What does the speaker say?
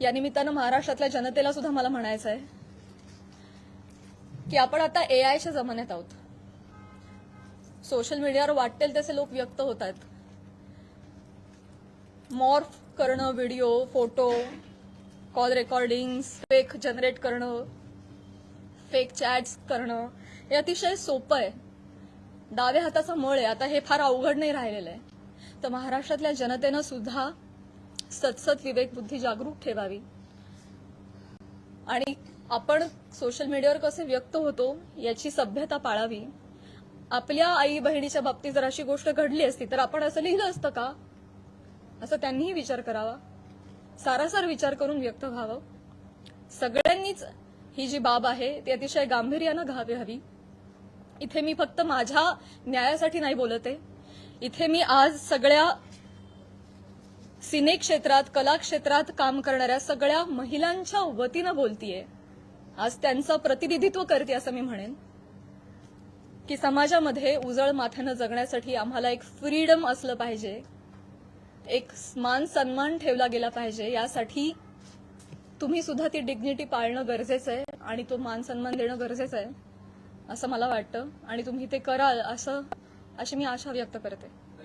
या निमित्तानं महाराष्ट्रातल्या जनतेला सुद्धा मला म्हणायचं आहे की आपण आता ए आयच्या जमान्यात आहोत. सोशल मीडियावर वाटेल तसे लोक व्यक्त होत आहेत. मॉर्फ करणं video photo call recordings fake generate करणं फेक चॅट्स करणं हे अतिशय सोपं आहे. डाव्या हाताचा मळ आहे. आता हे फार अवघड नाही राहिलेलं आहे. तर महाराष्ट्रातल्या जनतेनं सुद्धा सतसत विवेक बुद्धी जागरूक ठेवावी. आणि आपण सोशल मीडियावर कसे व्यक्त होतो याची सभ्यता पाळावी. आपल्या आई बहिणीच्या बाबतीत जर अशी गोष्ट घडली असती तर आपण असं लिहिलं असतं का? असं त्यांनीही विचार करावा. सारासार विचार करून व्यक्त व्हावं. सगळ्यांनीच ही जी बाब आहे ती अतिशय गांभीर्यानं घ्यावी हवी. इथे मी फक्त माझ्या न्यायासाठी नाही बोलत. आहे इथे मी आज सगळ्या सिने क्षेत्रात कला क्षेत्रात काम करणाऱ्या सगळ्या महिलांच्या वतीनं बोलतीये. आज त्यांचं प्रतिनिधित्व करते असं मी म्हणेन. की समाजामध्ये उजळ माथ्यानं जगण्यासाठी आम्हाला एक फ्रीडम असलं पाहिजे. एक मान सन्मान ठेवला गेला पाहिजे. यासाठी तुम्ही सुद्धा ती डिग्निटी पाळणं गरजेचं आहे आणि तो मान सन्मान देणं गरजेचं आहे असं मला वाटतं. आणि तुम्ही ते कराल असं अशी मी आशा व्यक्त करते.